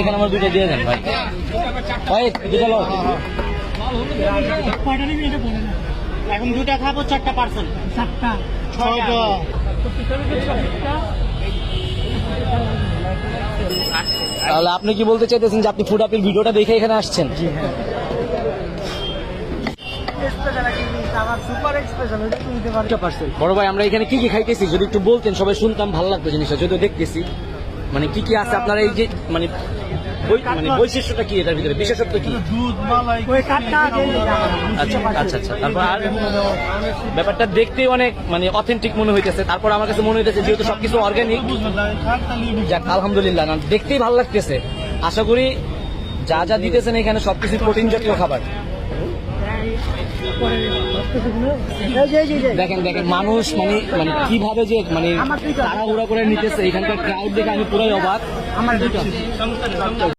এখানে আমার দুইটা দিয়ে দেন ভাই। ভাই দুটা লো কয়টা নিবি? এটা বলে না এখন দুটা খাব চারটা পার্সেল চারটা। ছয়টা। তাহলে আপনি কি বলতে চাইতেছেন যে আপনি ফুড আপের ভিডিওটা দেখে এখানে আসছেন? নিতে বড় ভাই আমরা এখানে কি কি খাইতেছি? যদি একটু বলতেন সবাই শুনতাম ভালো লাগতো জিনিসটা যদিও দেখতেছি। মানে কি কি আছে? আপনার এই যে মানে মানে বৈশিষ্ট্যটা কি এটার ভিতরে? বিশেষত্ব কি? দুধ মালাই ওই কাঠটা আচ্ছা আচ্ছা আচ্ছা। তারপর আর ব্যাপারটা দেখতেই অনেক মানে অথেন্টিক মনে হইতেছে। তারপর আমার কাছে মনে হইতেছে যেহেতু সবকিছু অর্গানিক যাক আলহামদুলিল্লাহ না দেখতেই ভালো লাগতেছে। আশা করি যা যা দিতেছেন এখানে সবকিছু প্রোটিন জাতীয় খাবার। দেখেন দেখেন মানুষ মানে মানে কীভাবে যে মানে তাড়াহুড়া করে নিতেছে এখানকার ক্রাউড দেখে আমি পুরাই অবাক। আমার দুটো